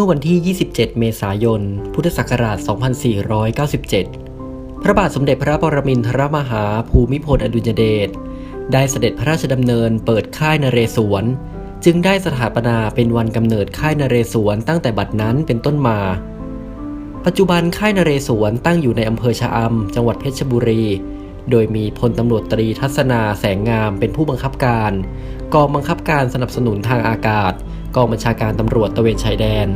เมื่อวันที่ 27 เมษายน พุทธศักราช 2497 พระบาทสมเด็จพระปรมินทรมหาภูมิพลอดุลยเดช ได้เสด็จพระราชดำเนินเปิดค่ายนเรศวร จึงได้สถาปนาเป็นวันกำเนิดค่ายนเรศวรตั้งแต่บัดนั้นเป็นต้นมา ปัจจุบันค่ายนเรศวรตั้งอยู่ในอำเภอชะอำ จังหวัดเพชรบุรี โดยมีพลตำรวจตรีทัศนาแสงงามเป็นผู้บังคับการ กองบังคับการสนับสนุนทางอากาศ กองบัญชาการตำรวจตะเวนชายแดน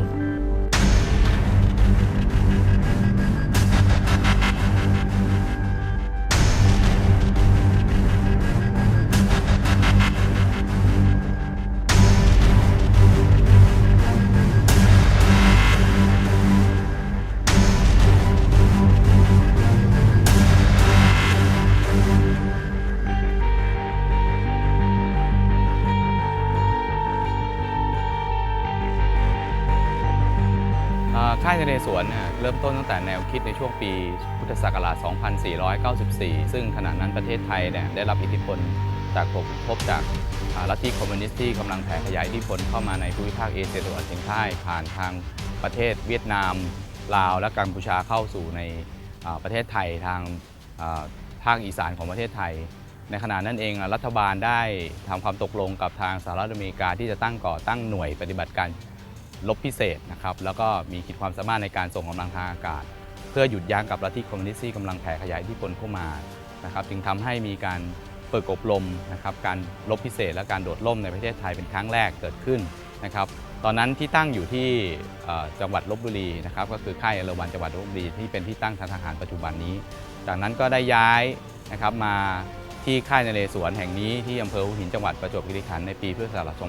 นเรศวรเนี่ยเริ่มต้นตั้งแต่แนวคิดในช่วงปีพุทธศักราช 2494 ซึ่งขณะนั้นประเทศไทยเนี่ยได้รับอิทธิพลจากผลพบจากลัทธิคอมมิวนิสต์ที่กำลังแผ่ขยายอิทธิพลเข้ามาในภูมิภาคเอเชียตะวันออกเฉียงใต้ผ่านทางประเทศเวียดนาม ลาว และกัมพูชาเข้าสู่ในประเทศไทยทางภาคอีสานของประเทศไทย ในขณะนั้นเองรัฐบาลได้ทำความตกลงกับทางสหรัฐอเมริกาที่จะตั้งก่อตั้งหน่วยปฏิบัติการ ลบพิเศษนะครับแล้วก็มีขีดความสามารถในการส่งกำลังทางอากาศ เพื่อหยุดยั้งกับลัทธิคอมมิวนิสต์ที่กำลังแผ่ขยายทธิพลเข้ามานะครับจึงทำให้มีการฝึกอบรมนะครับการลบพิเศษและการโดดร่มในประเทศไทยเป็นครั้งแรกเกิดขึ้นนะครับตอนนั้นที่ตั้งอยู่ที่จังหวัดลบบุรีนะครับก็คือค่ายอราวันจังหวัดลบบุรีที่เป็นที่ตั้งทางทหารปัจจุบันนี้ จากนั้นก็ได้ย้ายนะครับมาที่ค่ายนเรศวรแห่งนี้ที่อำเภอหัวหินจังหวัดประจวบคีรีขันธ์ในปีพุทธศักราช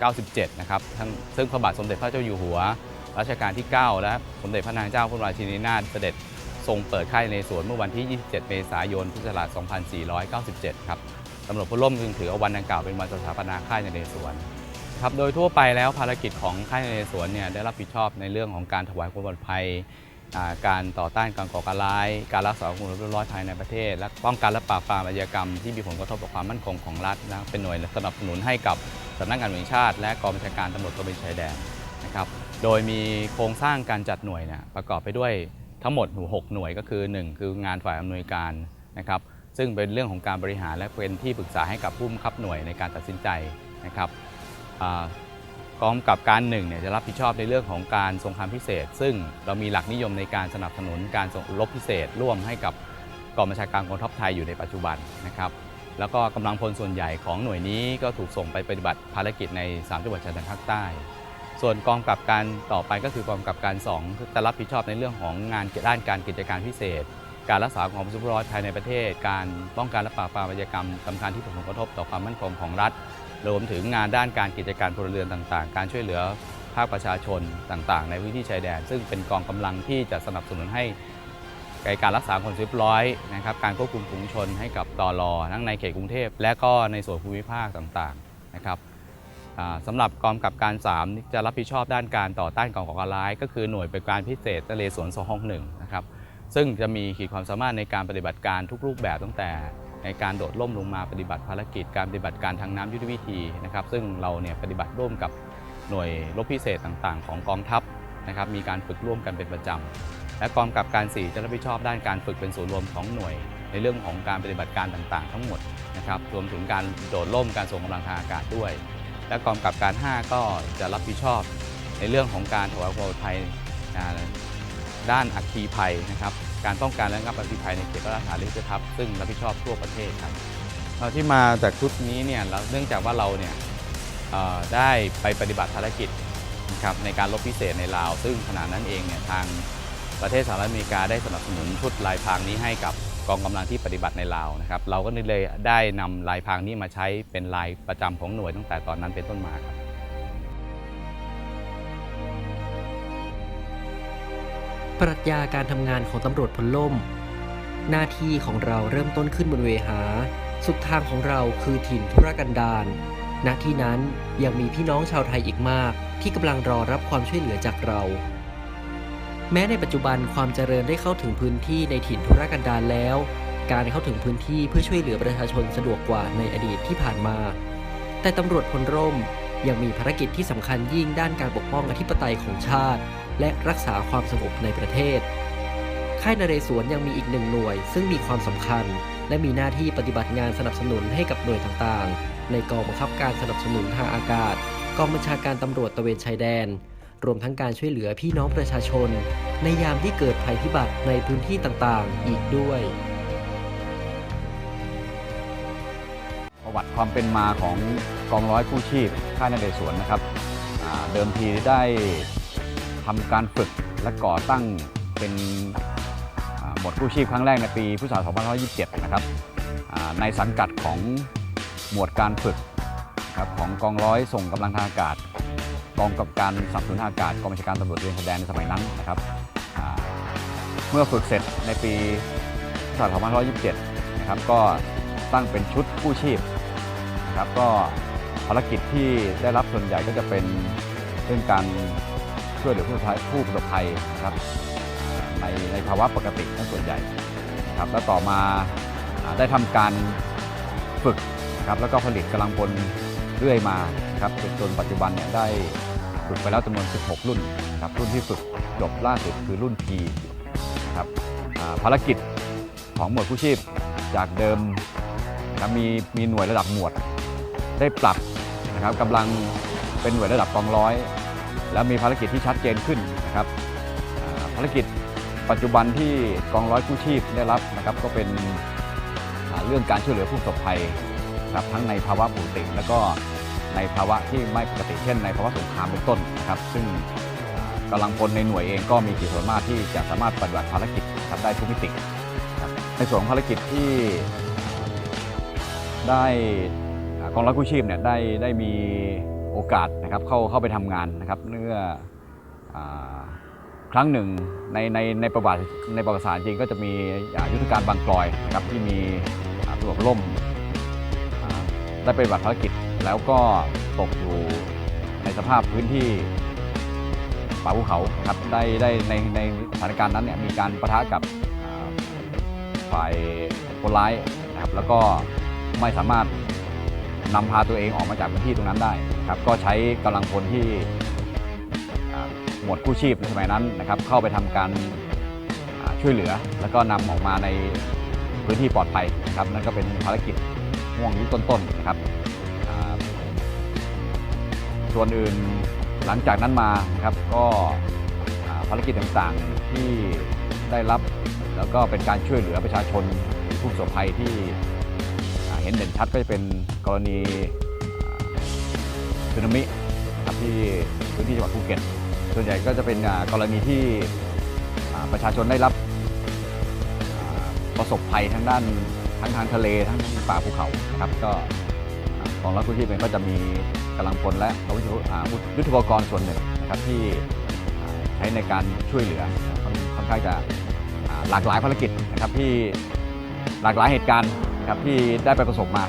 97 นะครับทั้งซึ่งพระบาทสมเด็จพระเจ้าอยู่หัว รัชกาลที่ 9 และสมเด็จพระนางเจ้าพระบรมราชินีนาถเสด็จทรงเปิดค่ายในเรศวรเมื่อวันที่ 27 เมษายน พุทธศักราช 2497 ครับตำรวจพลร่วมจึงถือเอาวันดังกล่าวเป็นวันสถาปนาค่ายในเรศวรครับโดยทั่วไปแล้วภารกิจของค่ายในเรศวรเนี่ยได้รับผิดชอบในเรื่องของการถวายความปลอดภัย การต่อต้านการก่อการร้าย การรักษาความเรียบร้อยภายในประเทศ และป้องกันและปราบปรามอาชญากรรมที่มีผลกระทบต่อความมั่นคงของรัฐนะเป็นหน่วยสนับสนุนให้กับ สำนักงานตำรวจแห่งชาติ และกองบัญชาการตำรวจตระเวนชายแดนนะครับ โดยมีโครงสร้างการจัดหน่วยเนี่ยประกอบไปด้วยทั้งหมดหกหน่วยก็คือ 1 คืองานฝ่ายอำนวยการนะครับซึ่งเป็นเรื่องของการบริหารและเป็นที่ปรึกษาให้กับผู้บังคับหน่วยในการตัดสินใจนะครับกองกำกับการหนึ่งเนี่ยจะรับผิดชอบในเรื่องของการสงครามพิเศษ ซึ่งเรามีหลักนิยมในการสนับสนุนการส่งรบพิเศษ ร่วมให้กับกองบัญชาการกองทัพไทยอยู่ในปัจจุบันนะครับ แล้วก็กำลังพลส่วนใหญ่ของหน่วยนี้ก็ถูกส่งไปปฏิบัติภารกิจใน 3 จังหวัดชายแดนภาคใต้ ส่วนกองกับการต่อไปก็คือกองกับการ 2 จะรับผิดชอบในเรื่องของงานด้านการกิจการพิเศษ การรักษาความสงบร้อยภายในประเทศ การป้องกันและปราบปรามอาชญากรรมสำคัญที่ผลกระทบต่อความมั่นคงของรัฐ รวมถึงงานด้านการกิจการพลเรือนต่างๆ การช่วยเหลือภาคประชาชนต่างๆ ในพื้นที่ชายแดน ซึ่งเป็นกองกำลังที่จะสนับสนุนให้ การรักษาความเรียบร้อยนะครับการควบคุมฝูงชนให้กับตอรอทั้งในเขตกรุงเทพและก็ในส่วนภูมิภาคต่างๆนะครับสำหรับกองกับการ 3 จะรับผิดชอบด้านการต่อต้านก่อการร้าย ก็คือหน่วยเป็นการพิเศษนเรศวร261นะครับซึ่งจะมีขีดความสามารถในการปฏิบัติการทุกรูปแบบตั้งแต่ในการโดดร่มลงมาปฏิบัติภารกิจ การปฏิบัติการทางน้ำยุทธวิธีนะครับ ซึ่งเราเนี่ยปฏิบัติร่วมกับหน่วยรบพิเศษต่างๆ ของกองทัพนะครับมีการฝึกร่วมกันเป็นประจำ และกองกับการ 4 จะรับผิดชอบด้านการฝึกเป็นศูนย์รวมของหน่วย ในเรื่องของการปฏิบัติการต่างๆ ทั้งหมดนะครับรวมถึงการโดดร่มการส่งกำลังทางอากาศด้วย และกองกับการ 5 ก็จะรับผิดชอบ ในเรื่องของการถวายความปลอดภัยด้านอัคคีภัยนะครับการป้องกันและระงับอัคคีภัยในเขตพระราชฐานลิขิตทัพซึ่งรับผิดชอบทั่วประเทศครับเราที่มาจากชุดนี้เนี่ยเราเนื่องจากว่าเราเนี่ยได้ไปปฏิบัติภารกิจนะครับในการรบพิเศษในลาว ซึ่งขณะนั้นเองเนี่ยทาง ประเทศสหรัฐอเมริกาได้สนับสนุนชุดลายพรางนี้ให้กับกองกำลังที่ปฏิบัติในลาวนะครับเราก็เลยได้นำลายพรางนี้มาใช้เป็นลายประจำของหน่วยตั้งแต่ตอนนั้นเป็นต้นมาครับปรัชญาการทำงานของตำรวจพลล่ม หน้าที่ของเราเริ่มต้นขึ้นบนเวหา สุดทางของเราคือถิ่นทุรกันดารณที่นั้นยังมีพี่น้องชาวไทยอีกมาก ที่กำลังรอรับความช่วยเหลือจากเรา แม้ในปัจจุบันความเจริญได้เข้าถึงพื้นที่ในถิ่นทุรกันดารแล้ว การเข้าถึงพื้นที่เพื่อช่วยเหลือประชาชนสะดวกกว่าในอดีตที่ผ่านมา แต่ตำรวจพลร่มยังมีภารกิจที่สำคัญยิ่งด้านการปกป้องอธิปไตยของชาติ และรักษาความสงบในประเทศ ค่ายนเรศวรยังมีอีกหนึ่งหน่วย ซึ่งมีความสำคัญ และมีหน้าที่ปฏิบัติงานสนับสนุนให้กับหน่วยต่างๆ ในกองบังคับการสนับสนุนทางอากาศ กองบัญชาการตำรวจตะเวนชายแดน รวมทั้งการช่วยเหลือพี่น้องประชาชน ในยามที่เกิดภัยพิบัติในพื้นที่ต่างๆ อีกด้วย ประวัติความเป็นมาของกองร้อยกู้ชีพค่ายนเรศวรนะครับเดิมทีได้ทำการฝึกและก่อตั้งเป็นหมวดกู้ชีพครั้งแรกในปีพุทธศักราช2527 นะครับในสังกัดของหมวดการฝึกครับของกองร้อยส่งกำลังทางอากาศ กองกับการสับสนุนอากาศกองบัญชาการตำรวจตระเวนชายแดนในสมัยนั้นนะครับเมื่อฝึกเสร็จในปีพศ2527 นะครับ ก็ตั้งเป็นชุดกู้ชีพนะครับ ก็ภารกิจที่ได้รับส่วนใหญ่ก็จะเป็นเรื่องการช่วยเหลือผู้ประสบภัยผู้ประสบภัยนะครับในในภาวะปกติทั้งส่วนใหญ่นะครับ แล้วต่อมาได้ทำการฝึกนะครับแล้วก็ผลิตกำลังพล เรื่อยมาครับจนจนปัจจุบันเนี่ยได้ฝึกไปแล้วจำนวน 16 รุ่นครับรุ่นที่ฝึกจบล่าสุดคือรุ่น P ครับภารกิจของหมวดผู้ชีพจากเดิมนะครับมีมีหน่วยระดับหมวด ได้ปรับนะครับกำลังเป็นหน่วยระดับกองร้อย แล้วมีภารกิจที่ชัดเจนขึ้นนะครับภารกิจปัจจุบันที่กองร้อยกู้ชีพได้รับนะครับก็เป็นเรื่องการช่วยเหลือผู้ประสบภัย ครับทั้งในภาวะปกติ แล้วก็ในภาวะที่ไม่ปกติเช่น ในภาวะสงครามเป็นต้นนะครับ ซึ่งอ่ากำลังพลในหน่วยเองก็มีขีดความสามารถที่จะสามารถปฏิบัติภารกิจนะครับได้ทุกมิติครับในส่วนของภารกิจที่ได้กองร้อยกู้ชีพเนี่ยได้ได้มีโอกาสนะครับเข้าเข้าไปทำงานนะครับเมื่อครั้งหนึ่งในในในประวัติในประวัติศาสตร์จริงก็จะมีอยุทธการบางกลอยนะครับที่มีตำรวจล่ม ได้ไปปฏิบัติภารกิจแล้วก็ตกอยู่ในสภาพพื้นที่ป่าภูเขาครับได้ได้ในในสถานการณ์นั้นเนี่ยมีการประทะกับฝ่ายคนร้ายนะครับแล้วก็ไม่สามารถนำพาตัวเองออกมาจากพื้นที่ตรงนั้นได้ครับก็ใช้กำลังพลที่หมวดกู้ชีพในสมัยนั้นนะครับเข้าไปทำการช่วยเหลือ แล้วก็นำออกมาในพื้นที่ปลอดภัยนะครับนั่นก็เป็นภารกิจ ห่วงยุคต้นๆนะครับอ่าส่วนอื่นหลังจากนั้นมานะครับก็อ่าภารกิจต่างๆที่ได้รับแล้วก็เป็นการช่วยเหลือประชาชนผู้ประสบภัยที่อ่าเห็นเด่นชัดก็จะเป็นกรณีอ่าสึนามินะครับที่พื้นที่จังหวัดภูเก็ตส่วนใหญ่ก็จะเป็นอ่ากรณีที่อ่าประชาชนได้รับอ่าประสบภัยทางด้าน ทั้งทางทะเลทั้งป่าภูเขานะครับก็อ่ากองรับกู้ชีพเองก็จะมีกำลังพลและอาวุธยุทธุปกรณ์ส่วนหนึ่งนะครับที่ใช้ในการช่วยเหลือค่อนข้างจะหลากหลายภารกิจนะครับที่หลากหลายเหตุการณ์นะครับที่ได้ไปประสบมา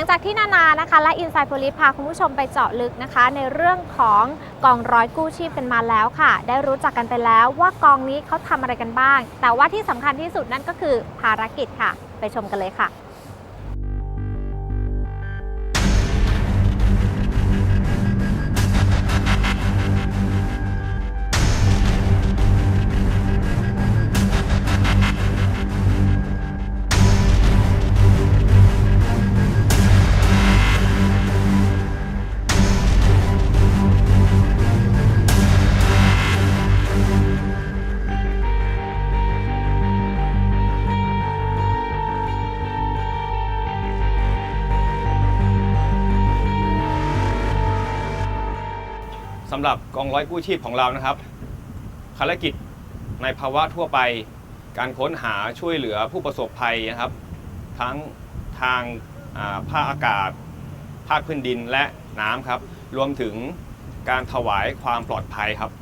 ลังจากที่นานานะคะและอินไซด์โพลิสพาคุณผู้ชมไปเจาะลึกนะคะ ในเรื่องของกองร้อยกู้ชีพกันมาแล้วค่ะ ได้รู้จักกันไปแล้วว่ากองนี้เขาทำอะไรกันบ้าง แต่ว่าที่สำคัญที่สุดนั่นก็คือภารกิจค่ะ ไปชมกันเลยค่ะำหรับกองร้อยกู้ชีพของเรานะครับ ภารกิจในภาวะทั่วไป การค้นหาช่วยเหลือผู้ประสบภัยนะครับ ทั้งทางอ่าภาคอากาศ ภาคพื้นดินและน้ำครับ รวมถึงการถวายความปลอดภัยครับ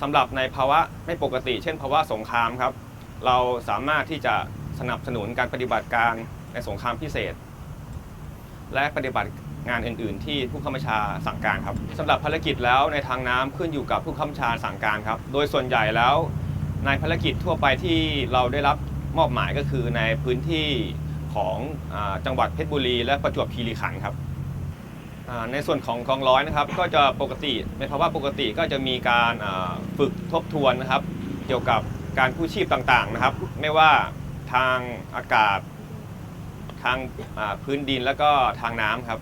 สำหรับในภาวะไม่ปกติ เช่นภาวะสงครามครับ เราสามารถที่จะสนับสนุนการปฏิบัติการในสงครามพิเศษ และปฏิบัติ งานอื่น ๆ ที่ผู้ข้าราชาสั่งการครับสำหรับภารกิจแล้วในทางน้ำขึ้นอยู่กับผู้ข้าราชาสั่งการครับ โดยส่วนใหญ่แล้วในภารกิจทั่วไปที่เราได้รับมอบหมายก็คือในพื้นที่ของอจังหวัดเพชรบุรี และประจวบคีรีขันธ์ครับในส่วนของกองร้อยนะครับ ก็จะปกติในภาวะปกติก็จะมีการฝึกทบทวนนะครับ เกี่ยวกับการกู้ชีพต่างๆนะครับ ไม่ว่าทางอากาศ ทางพื้นดินแล้วก็ทางน้ำครับ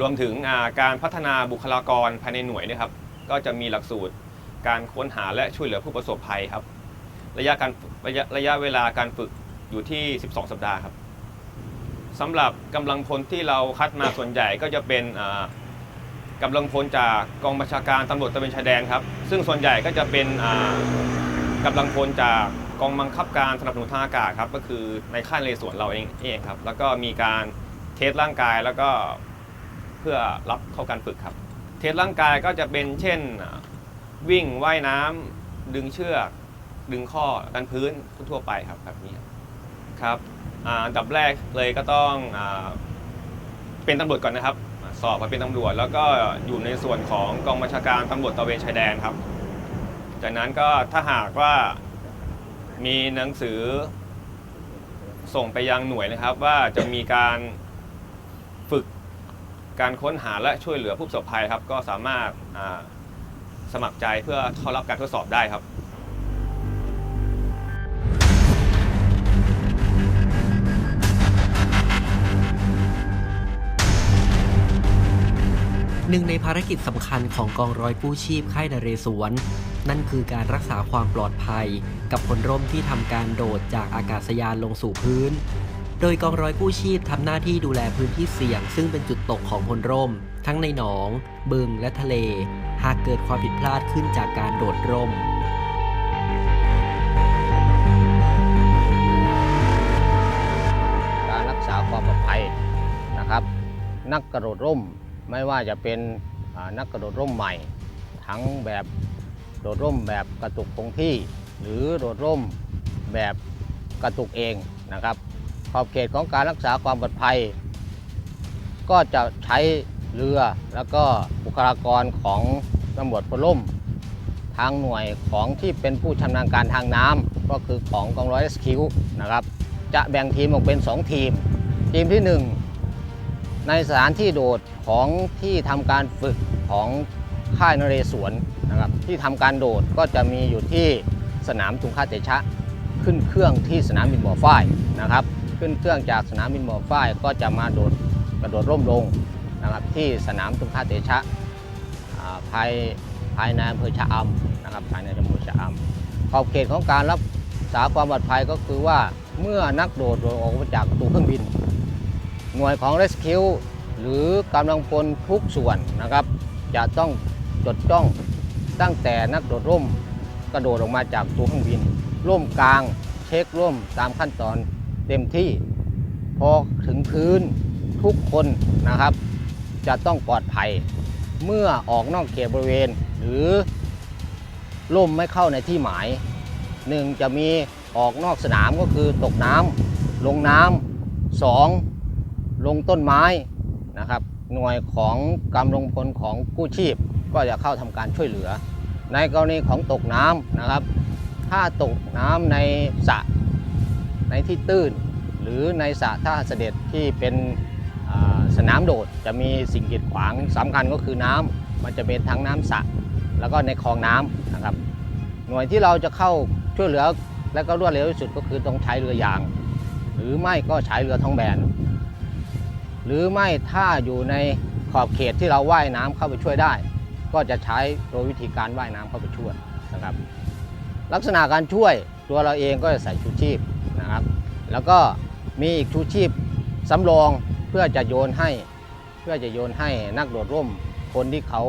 รวมถึงการพัฒนาบุคลากรภายในหน่วยนะครับ ก็จะมีหลักสูตรการค้นหาและช่วยเหลือผู้ประสบภัยครับ ระยะการระยะระยะเวลาการฝึกอยู่ที่ 12 สัปดาห์ครับสำหรับกำลังพลที่เราคัดมาส่วนใหญ่ก็จะเป็นกำลังพลจากกองบัญชาการตำรวจตระเวนชายแดนครับ ซึ่งส่วนใหญ่ก็จะเป็นกำลังพลจากกองบังคับการสนับสนุนทางอากาศครับ ก็คือในค่ายนเรสวนเราเองเองครับ แล้วก็มีการเทสร่างกายแล้วก็ เพื่อรับเข้าการฝึกครับ เทสร่างกายก็จะเป็นเช่นวิ่งว่ายน้ำดึงเชือก ดึงข้อดันพื้นทั่วไปครับแบบนี้ครับอันดับแรกเลยก็ต้องอเป็นตำรวจก่อนนะครับ สอบมาเป็นตำรวจ แล้วก็อยู่ในส่วนของกองบัญชาการตำรวจตระเวนชายแดนครับ จากนั้นก็ถ้าหากว่ามีหนังสือส่งไปยังหน่วยนะครับว่าจะมีการ การค้นหาและช่วยเหลือผู้ประสบภัยครับ ก็สามารถสมัครใจเพื่อเข้ารับการทดสอบได้ครับหนึ่งในภารกิจสำคัญของกองร้อยกู้ชีพค่ายนเรศวร นั่นคือการรักษาความปลอดภัย กับพลร่มที่ทำการโดดจากอากาศยานลงสู่พื้น โดยกองร้อยกู้ชีพทำหน้าที่ดูแลพื้นที่เสี่ยง ซึ่งเป็นจุดตกของพลร่ม ทั้งในหนอง บึงและทะเล หากเกิดความผิดพลาดขึ้นจากการโดดร่มการรักษาความปลอดภัยนะครับ นักกระโดดร่มไม่ว่าจะเป็นนักกระโดดร่มใหม่ ทั้งแบบโดดร่มแบบกระตุกคงที่ หรือโดดร่มแบบกระตุกเองนะครับ ขอบเขตของการรักษาความปลอดภัย ก็จะใช้เรือแล้วก็บุคลากรของตำรวจพลร่ม ทางหน่วยของที่เป็นผู้ชำนาญการทางน้ำก็คือของกองร้อยเอสคิวนะครับ จะแบ่งทีมออกเป็น 2 ทีม ทีมที่ 1 ในสถานที่โดดของที่ทำการฝึกของค่ายนเรศวรนะครับที่ทำการโดดก็จะมีอยู่ที่สนามทุงคาเตชะ ขึ้นเครื่องที่สนามบินบ่อฝ้ายนะครับ ขึ้นเครื่องจากสนามบินบ่อฝ้ายก็จะมาโดดกระโดดร่มลงนะครับที่สนามทุงคาเตชะภายภายในอำเภอชะอำนะครับภายในอำเภอชะอำขอบเขตของการรับษาความปลอดภัยก็คือว่าเมื่อนักโดดโดดออกมาจากประตูเครื่องบิน หน่วยของ Rescue หรือกำลังพลทุกส่วนนะครับ จะต้องจดจ้องตั้งแต่นักโดดร่มกระโดดออกมาจากตัวเครื่องบิน ร่มกลางเช็คร่มตามขั้นตอน เต็มที่ พอถึงพื้นทุกคนนะครับ จะต้องปลอดภัย เมื่อออกนอกเขตบริเวณ หรือร่มไม่เข้าในที่หมายหนึ่งจะมีออกนอกสนามก็คือตกน้ำลงน้ำสองลงต้นไม้นะครับ หน่วยของกำลังพลของกู้ชีพ ก็จะเข้าทำการช่วยเหลือ ในกรณีของตกน้ำนะครับ ถ้าตกน้ำในสระ ในที่ตื้น หรือในสระท่าเสด็จที่เป็นสนามโดดจะมีสิ่งกีดขวางสำคัญก็คือน้ำมันจะเป็นทั้งน้ำสระแล้วก็ในคลองน้ำนะครับ หน่วยที่เราจะเข้าช่วยเหลือและก็รวดเร็วที่สุดก็คือต้องใช้เรือยาง หรือไม่ก็ใช้เรือท้องแบน หรือไม่ถ้าอยู่ในขอบเขตที่เราว่ายน้ำเข้าไปช่วยได้ ก็จะใช้โดยวิธีการว่ายน้ำเข้าไปช่วยนะครับ ลักษณะการช่วยตัวเราเองก็จะใส่ชูชีพ แล้วก็มีอีกชูชีพสำรองเพื่อจะโยนให้ เพื่อจะโยนให้นักโดดร่ม คนที่เขา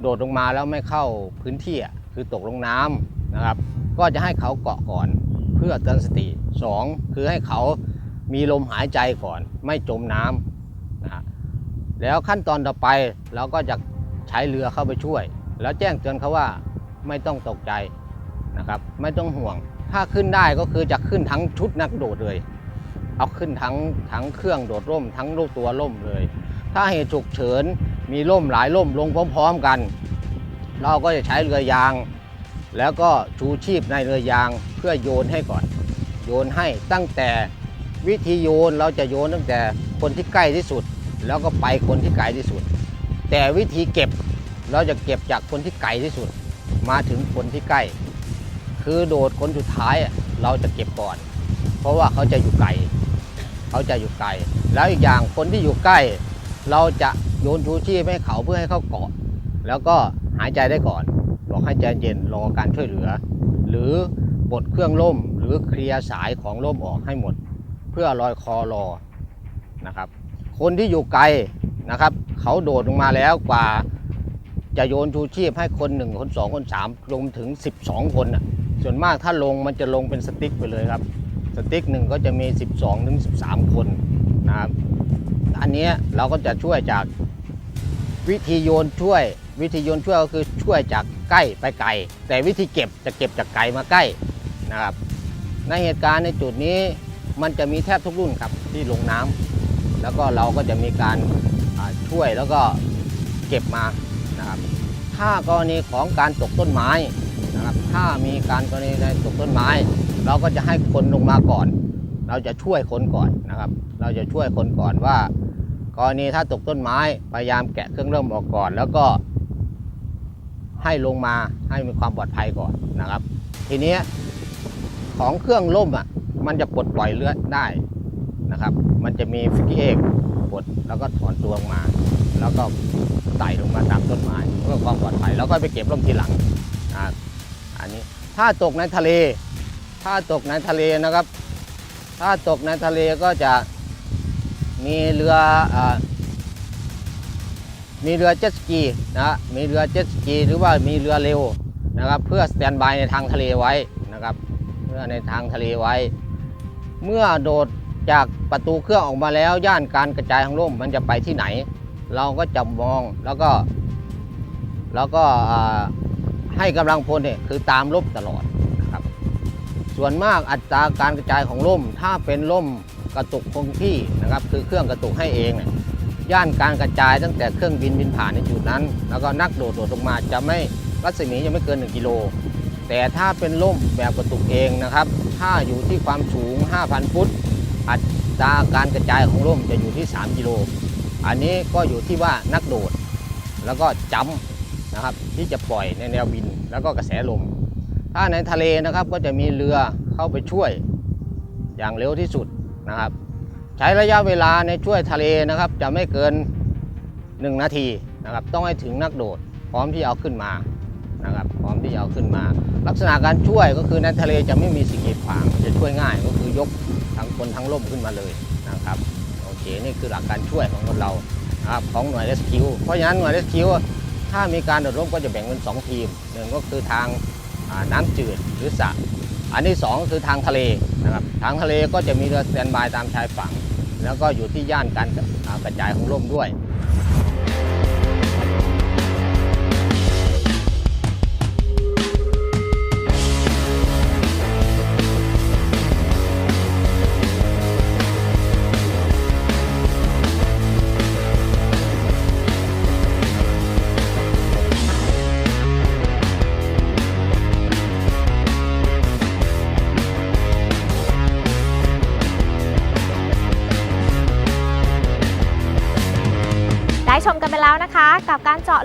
โดดลงมาแล้วไม่เข้าพื้นที่คือตกลงน้ำนะครับ ก็จะให้เขาเกาะก่อนเพื่อเตือนสติสองคือให้เขามีลมหายใจก่อน ไม่จมน้ำนะฮะแล้วขั้นตอนต่อไปเราก็จะใช้เรือเข้าไปช่วย แล้วแจ้งเตือนเขาว่าไม่ต้องตกใจนะครับ ไม่ต้องห่วง ถ้าขึ้นได้ก็คือจะขึ้นทั้งชุดนักโดดเลย เอาขึ้นทั้งทั้งเครื่องโดดร่ม ทั้งลูกตัวร่มเลย ถ้าเหตุฉุกเฉินมีร่มหลายร่มลงพร้อมๆกัน เราก็จะใช้เรือยาง แล้วก็ชูชีพในเรือยางเพื่อโยนให้ก่อน โยนให้ตั้งแต่วิธีโยนเราจะโยนตั้งแต่คนที่ใกล้ที่สุด แล้วก็ไปคนที่ไกลที่สุด แต่วิธีเก็บเราจะเก็บจากคนที่ไกลที่สุด มาถึงคนที่ใกล้ คือโดดคนสุดท้ายเราจะเก็บก่อน เพราะว่าเขาจะอยู่ไกลเขาจะอยู่ไกล แล้วอีกอย่างคนที่อยู่ใกล้ เราจะโยนชูชีพให้เขาเพื่อให้เขาเกาะ แล้วก็หายใจได้ก่อนบอกให้ใจเย็นรอการช่วยเหลือ หรือปลดเครื่องล่มหรือเคลียร์สายของล่มออกให้หมด เพื่อลอยคอรอนะครับ คนที่อยู่ไกลนะครับ เขาโดดลงมาแล้วกว่าจะโยนชูชีพให้คนหนึ่งคนสองคนสามรวมถึง 12 คนน่ะ ส่วนมากถ้าลงมันจะลงเป็นสติ๊กไปเลยครับ สติ๊กหนึ่งก็จะมี 12ถึง13 คนนะครับอันนี้เราก็จะช่วยจากวิธีโยนช่วย วิธีโยนช่วยก็คือช่วยจากใกล้ไปไกล แต่วิธีเก็บจะเก็บจากไกลมาใกล้นะครับ ในเหตุการณ์ในจุดนี้มันจะมีแทบทุกรุ่นครับที่ลงน้ำแล้วก็เราก็จะมีการช่วยแล้วก็เก็บมานะครับถ้ากรณีของการตกต้นไม้ นะครับถ้ามีการกรณีในตกต้นไม้ เราก็จะให้คนลงมาก่อน เราจะช่วยคนก่อนนะครับ เราจะช่วยคนก่อนว่า กรณีถ้าตกต้นไม้พยายามแกะเครื่องเริ่มออกก่อน แล้วก็ให้ลงมาให้มีความปลอดภัยก่อนนะครับ ทีนี้ของเครื่องล่มอะมันจะปลดปล่อยเลือดได้นะครับ มันจะมีฟิกกี้เอกปลดแล้วก็ถอนตัวออกมา แล้วก็ไต่ลงมาตามต้นไม้เพื่อความปลอดภัยแล้วก็ไปเก็บร่มทีหลังนะ อันนี้ ถ้าตกในทะเล ถ้าตกในทะเลนะครับ ถ้าตกในทะเลก็จะมีเรืออมีเรือเจ็ตสกีนะมีเรือเจ็ตสกีหรือว่ามีเรือเร็วนะครับ เพื่อสแตนบายในทางทะเลไว้นะครับเพื่อในทางทะเลไว้ เมื่อโดดจากประตูเครื่องออกมาแล้วย่านการกระจายของร่มมันจะไปที่ไหน เราก็จะมองแล้วก็ แล้วก็ ให้กำลังพลเนี่ยคือตามร่มตลอดนะครับ ส่วนมากอัตราการกระจายของร่มถ้าเป็นร่มกระตุกคงที่นะครับ คือเครื่องกระตุกให้เองเนี่ยย่านการกระจายตั้งแต่เครื่องบินบินผ่านในจุดนั้น แล้วก็นักโดดโดดลงมาจะไม่รัศมีจะไม่เกิน 1 กิโล แต่ถ้าเป็นร่มแบบกระตุกเองนะครับ ถ้าอยู่ที่ความสูง 5,000 ฟุต อัตราการกระจายของร่มจะอยู่ที่ 3 กิโล อันนี้ก็อยู่ที่ว่านักโดด แล้วก็จำ นะครับ ที่จะปล่อยในแนวบินแล้วก็กระแสลม ถ้าในทะเลนะครับก็จะมีเรือเข้าไปช่วยอย่างเร็วที่สุดนะครับ ใช้ระยะเวลาในช่วยทะเลนะครับ จะไม่เกิน 1 นาทีนะครับ ต้องให้ถึงนักโดด พร้อมที่เอาขึ้นมานะครับ พร้อมที่จะเอาขึ้นมา ลักษณะการช่วยก็คือในทะเลจะไม่มีสิ่งกีดขวางจะช่วยง่ายก็คือยกทั้งคนทั้งล่มขึ้นมาเลยนะครับโอเคนี่คือหลักการช่วยของเรานะครับของหน่วย Rescue เพราะฉะนั้นหน่วย Rescue ถ้ามีการโดดร่มก็จะแบ่งเป็นสองทีมหนึ่งก็คือทางน้ำจืดหรือสระอันที่สองก็คือทางทะเลนะครับทางทะเลก็จะมีเรือสแตนบายตามชายฝั่ง แล้วก็อยู่ที่ย่านการกระจายของร่มด้วย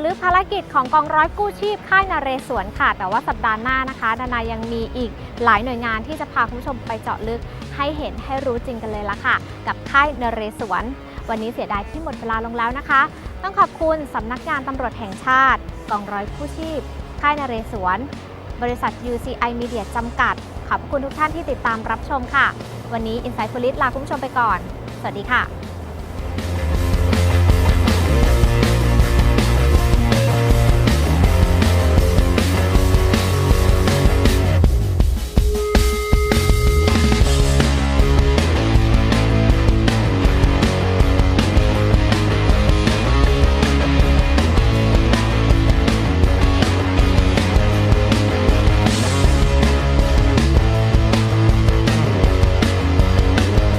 ลึกภารกิจของกองร้อยกู้ชีพค่ายนาเรศวรค่ะ แต่ว่าสัปดาห์หน้านะคะนานายังมีอีกหลายหน่วยงานที่จะพาคุณผู้ชมไปเจาะลึกให้เห็นให้รู้จริงกันเลยละค่ะ กับค่ายนาเรศวรวันนี้เสียดายที่หมดเวลาลงแล้วนะคะ ต้องขอบคุณสำนักงานตำรวจแห่งชาติกองร้อยกู้ชีพ ค่ายนาเรศวรบริษัท UCI Media จำกัด ขอบคุณทุกท่านที่ติดตามรับชมค่ะ วันนี้ Insight Police ลาคุณผู้ชมไปก่อน สวัสดีค่ะ